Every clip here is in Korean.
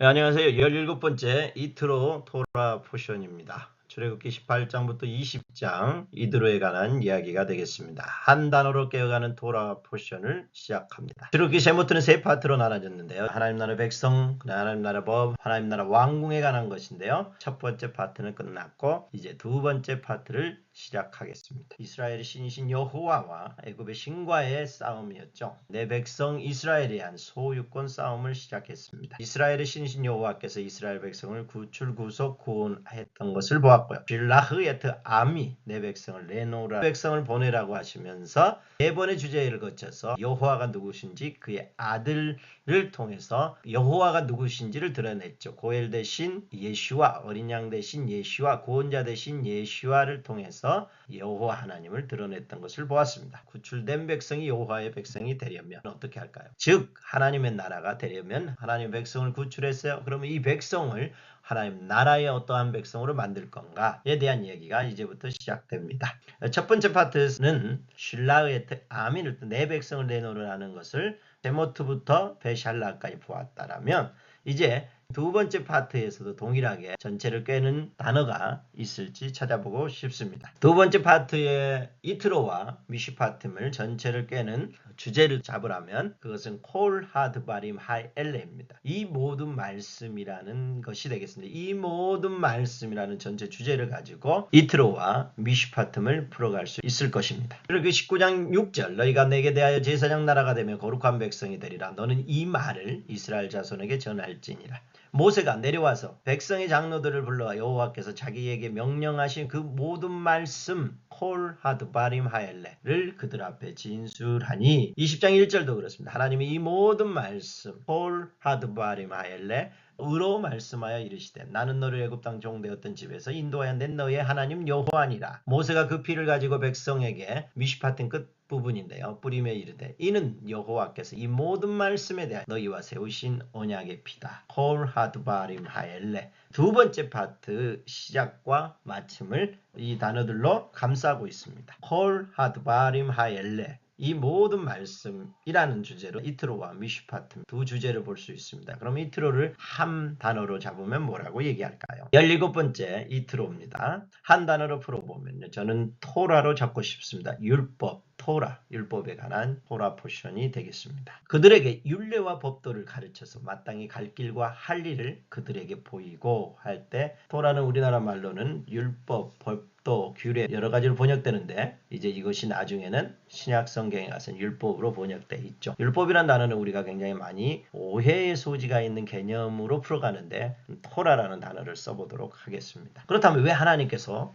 네, 안녕하세요. 17번째 이트로 토라 포션입니다. 출애굽기 18장부터 20장 이드로에 관한 이야기가 되겠습니다. 한 단어로 깨어가는 토라 포션을 시작합니다. 출애굽기 제모트는 세 파트로 나눠졌는데요. 하나님 나라 백성, 하나님 나라 법, 하나님 나라 왕궁에 관한 것인데요. 첫 번째 파트는 끝났고 이제 두 번째 파트를 시작하겠습니다. 이스라엘의 신이신 여호와와 애굽의 신과의 싸움이었죠. 내 백성 이스라엘에 한 소유권 싸움을 시작했습니다. 이스라엘의 신이신 여호와께서 이스라엘 백성을 구출 구속 구원했던 것을 보았고요. 빌라흐에트 아미 내 백성을 내놓으라 백성을 보내라고 하시면서 네 번의 주제를 거쳐서 여호와가 누구신지 그의 아들을 통해서 여호와가 누구신지를 드러냈죠. 고엘 대신 예슈와 어린 양 대신 예슈와 구원자 대신 예슈와를 통해서 여호와 하나님을 드러냈던 것을 보았습니다. 구출된 백성이 여호와의 백성이 되려면 어떻게 할까요? 즉 하나님의 나라가 되려면 하나님 백성을 구출했어요. 그러면 이 백성을 하나님 나라의 어떠한 백성으로 만들 건가에 대한 얘기가 이제부터 시작됩니다. 첫 번째 파트는 쉴라의 아민을 내 백성을 내놓으라는 것을 제모트부터 베샬라까지 보았다라면 이제 두 번째 파트에서도 동일하게 전체를 꿰는 단어가 있을지 찾아보고 싶습니다. 두 번째 파트의 이트로와 미시파tim을 전체를 꿰는 주제를 잡으라면 그것은 콜 하드 바림 하이 엘레입니다. 이 모든 말씀이라는 것이 되겠습니다. 이 모든 말씀이라는 전체 주제를 가지고 이트로와 미시파tim을 풀어갈 수 있을 것입니다. 그리고 19장 6절 너희가 내게 대하여 제사장 나라가 되며 거룩한 백성이 되리라. 너는 이 말을 이스라엘 자손에게 전할지니라. 모세가 내려와서 백성의 장로들을 불러 여호와께서 자기에게 명령하신 그 모든 말씀 콜 하드 바림 하엘레를 그들 앞에 진술하니 20장 1절도 그렇습니다. 하나님이 이 모든 말씀 콜 하드 바림 하엘레 의로 말씀하여 이르시되 나는 너를 애굽 땅 종되었던 집에서 인도하여 낸 너의 하나님 여호와니라 모세가 그 피를 가지고 백성에게 미시파튼 끝 부분인데요. 뿌림에 이르되 이는 여호와께서 이 모든 말씀에 대하여 너희와 세우신 언약의 피다. 콜 하드바림 하엘레 두 번째 파트 시작과 마침을 이 단어들로 감싸고 있습니다. 콜 하드바림 하엘레 이 모든 말씀이라는 주제로 이트로와 미슈파트 두 주제를 볼 수 있습니다. 그럼 이트로를 한 단어로 잡으면 뭐라고 얘기할까요? 17번째 이트로입니다. 한 단어로 풀어보면요. 저는 토라로 잡고 싶습니다. 율법, 토라, 율법에 관한 토라 포션이 되겠습니다. 그들에게 율례와 법도를 가르쳐서 마땅히 갈 길과 할 일을 그들에게 보이고 할 때 토라는 우리나라 말로는 율법, 법도, 규례 여러 가지로 번역되는데 이제 이것이 나중에는 신약 성경에 가서는 율법으로 번역돼 있죠. 율법이란 단어는 우리가 굉장히 많이 오해의 소지가 있는 개념으로 풀어가는데 토라라는 단어를 써보도록 하겠습니다. 그렇다면 왜 하나님께서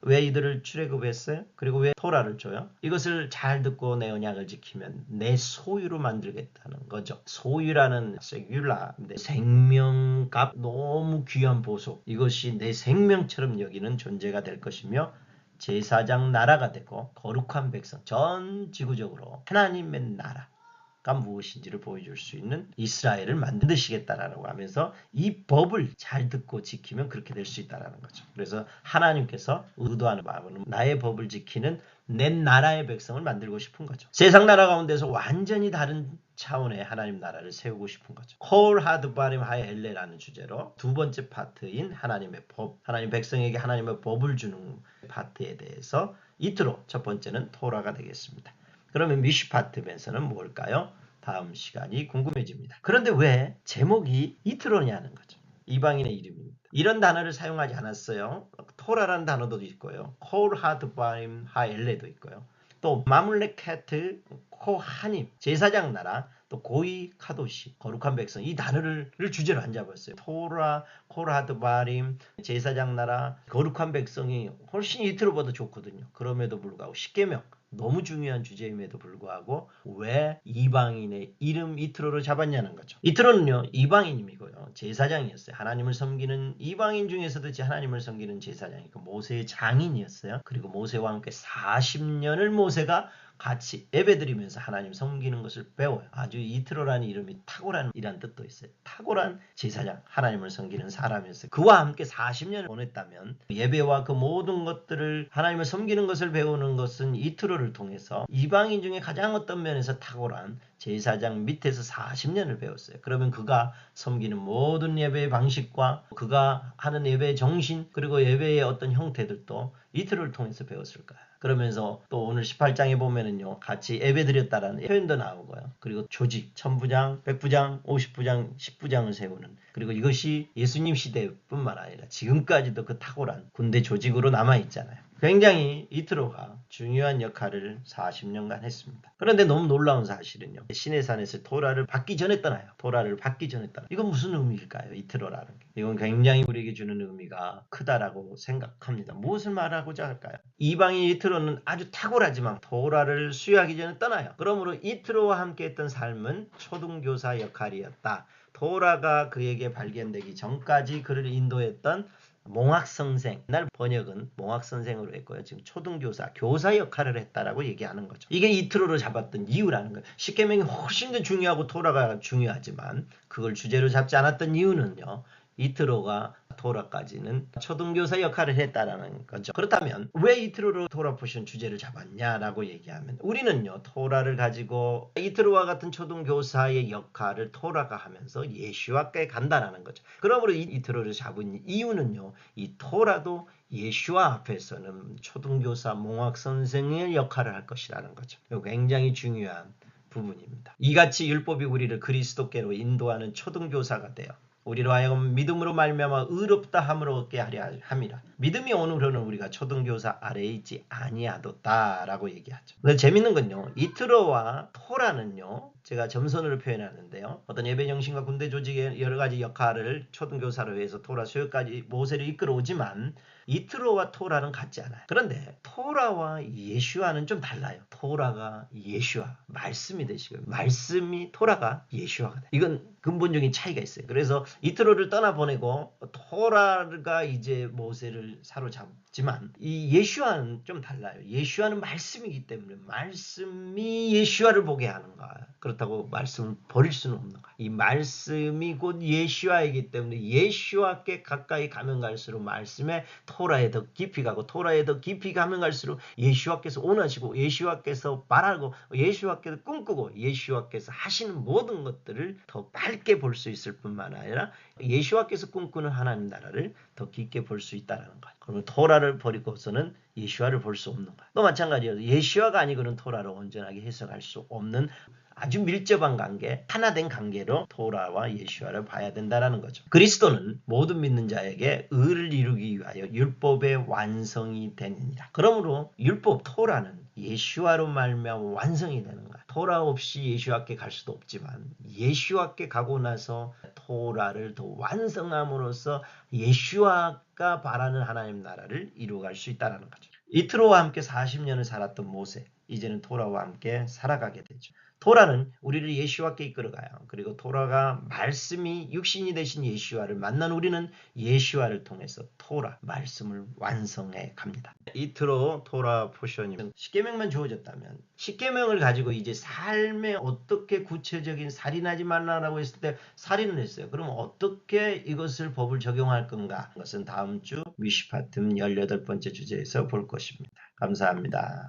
왜 이들을 출애굽했어요? 그리고 왜 토라를 줘요? 이것을 잘 듣고 내 언약을 지키면 내 소유로 만들겠다는 거죠. 소유라는 세귤라인데 생명값 너무 귀한 보석 이것이 내 생명처럼 여기는 존재가 될 것이며 제사장 나라가 되고 거룩한 백성 전 지구적으로 하나님의 나라 가 무엇인지를 보여줄 수 있는 이스라엘을 만드시겠다라고 하면서 이 법을 잘 듣고 지키면 그렇게 될 수 있다라는 거죠. 그래서 하나님께서 의도하는 바는 나의 법을 지키는 내 나라의 백성을 만들고 싶은 거죠. 세상 나라 가운데서 완전히 다른 차원의 하나님 나라를 세우고 싶은 거죠. 콜 하드 바림 하에 엘레라는 주제로 두 번째 파트인 하나님의 법, 하나님 백성에게 하나님의 법을 주는 파트에 대해서 이트로 첫 번째는 토라가 되겠습니다. 그러면 미슈파트면서는 뭘까요? 다음 시간이 궁금해집니다. 그런데 왜 제목이 이트로냐는 거죠. 이방인의 이름입니다. 이런 단어를 사용하지 않았어요. 토라라는 단어도 있고요. 콜 하드 바림 하엘레도 있고요. 또 마물레케트 코하님 제사장 나라 또 고이 카도시 거룩한 백성 이 단어를 주제로 안 잡았어요. 토라 코라드 바림 제사장 나라 거룩한 백성이 훨씬 이트로보다 좋거든요. 그럼에도 불구하고 십계명 너무 중요한 주제임에도 불구하고 왜 이방인의 이름 이트로를 잡았냐는 거죠. 이트로는요 이방인이고요 제사장이었어요. 하나님을 섬기는 이방인 중에서도 하나님을 섬기는 제사장이고 모세의 장인이었어요. 그리고 모세와 함께 40년을 모세가 같이 예배드리면서 하나님 섬기는 것을 배워요. 아주 이트로라는 이름이 탁월한 이란 뜻도 있어요. 탁월한 제사장, 하나님을 섬기는 사람이었어요. 그와 함께 40년을 보냈다면 예배와 그 모든 것들을 하나님을 섬기는 것을 배우는 것은 이트로를 통해서 이방인 중에 가장 어떤 면에서 탁월한 제사장 밑에서 40년을 배웠어요. 그러면 그가 섬기는 모든 예배의 방식과 그가 하는 예배의 정신 그리고 예배의 어떤 형태들도 이틀을 통해서 배웠을 거야. 그러면서 또 오늘 18장에 보면은요, 같이 예배 드렸다라는 표현도 나오고요. 그리고 조직, 천부장, 백부장, 오십부장, 십부장을 세우는 그리고 이것이 예수님 시대뿐만 아니라 지금까지도 그 탁월한 군대 조직으로 남아 있잖아요. 굉장히 이트로가 중요한 역할을 40년간 했습니다. 그런데 너무 놀라운 사실은요. 시내산에서 토라를 받기 전에 떠나요. 토라를 받기 전에 떠나요. 이건 무슨 의미일까요? 이트로라는 게. 이건 굉장히 우리에게 주는 의미가 크다라고 생각합니다. 무엇을 말하고자 할까요? 이방인 이트로는 아주 탁월하지만 토라를 수여하기 전에 떠나요. 그러므로 이트로와 함께 했던 삶은 초등교사 역할이었다. 토라가 그에게 발견되기 전까지 그를 인도했던 몽학선생, 옛날 번역은 몽학선생으로 했고요. 지금 초등교사, 교사 역할을 했다라고 얘기하는 거죠. 이게 이트로로 잡았던 이유라는 거예요. 십계명이 훨씬 더 중요하고 토라가 중요하지만 그걸 주제로 잡지 않았던 이유는요. 이트로가 토라까지는 초등교사 역할을 했다라는 거죠. 그렇다면 왜 이트로로 토라 포션 주제를 잡았냐라고 얘기하면 우리는요 토라를 가지고 이트로와 같은 초등교사의 역할을 토라가 하면서 예수와께 간다라는 거죠. 그러므로 이 이트로를 잡은 이유는요 이 토라도 예수와 앞에서는 초등교사 몽학 선생의 역할을 할 것이라는 거죠. 굉장히 중요한 부분입니다. 이같이 율법이 우리를 그리스도께로 인도하는 초등교사가 돼요. 우리로 하여금 믿음으로 말미암아 의롭다 함으로 얻게 하려 함이라. 믿음이 오늘은 우리가 초등교사 아래에 있지 아니하도다라고 얘기하죠. 재밌는 건요. 이트로와 토라는요. 제가 점선으로 표현하는데요. 어떤 예배 정신과 군대 조직의 여러 가지 역할을 초등교사로 해서 토라 수요까지 모세를 이끌어오지만 이트로와 토라는 같지 않아요. 그런데 토라와 예슈아는 좀 달라요. 토라가 예슈아, 말씀이 되시고요. 말씀이 토라가 예슈아가 돼요. 이건 근본적인 차이가 있어요. 그래서 이트로를 떠나보내고 토라가 이제 모세를 사로잡지만 이 예슈아는 좀 달라요. 예슈아는 말씀이기 때문에 말씀이 예슈아를 보게 하는 거예요. 그렇다고 말씀을 버릴 수는 없는 거예요. 이 말씀이 곧 예슈아이기 때문에 예슈아께 가까이 가면 갈수록 말씀에 토라에 더 깊이 가고 토라에 더 깊이 가면 갈수록 예수와께서 원하시고 예수와께서 말하고 예수와께서 꿈꾸고 예수와께서 하시는 모든 것들을 더 밝게 볼 수 있을 뿐만 아니라 예수와께서 꿈꾸는 하나님 나라를 더 깊게 볼 수 있다라는 거예요. 그러면 토라를 버리고서는 예수와를 볼 수 없는 거예요. 또 마찬가지로 예수와가 아니고는 토라를 온전하게 해석할 수 없는 아주 밀접한 관계, 하나된 관계로 토라와 예수와를 봐야 된다라는 거죠. 그리스도는 모든 믿는 자에게 의를 이루기 위하여 율법의 완성이 되느니라. 그러므로 율법 토라는 예수와로 말미암아 완성이 되는 거야. 토라 없이 예수와께 갈 수도 없지만 예수와께 가고 나서 토라를 더 완성함으로써 예수와가 바라는 하나님 나라를 이루어갈 수 있다는 거죠. 이트로와 함께 40년을 살았던 모세, 이제는 토라와 함께 살아가게 되죠. 토라는 우리를 예수와께 이끌어가요. 그리고 토라가 말씀이 육신이 되신 예수와를 만난 우리는 예수와를 통해서 토라 말씀을 완성해 갑니다. 이트로 토라 포션이면 십계명만 주어졌다면 십계명을 가지고 이제 삶에 어떻게 구체적인 살인하지 말라라고 했을 때 살인을 했어요. 그럼 어떻게 이것을 법을 적용할 건가? 그것은 다음 주 미시파틈 18번째 주제에서 볼 것입니다. 감사합니다.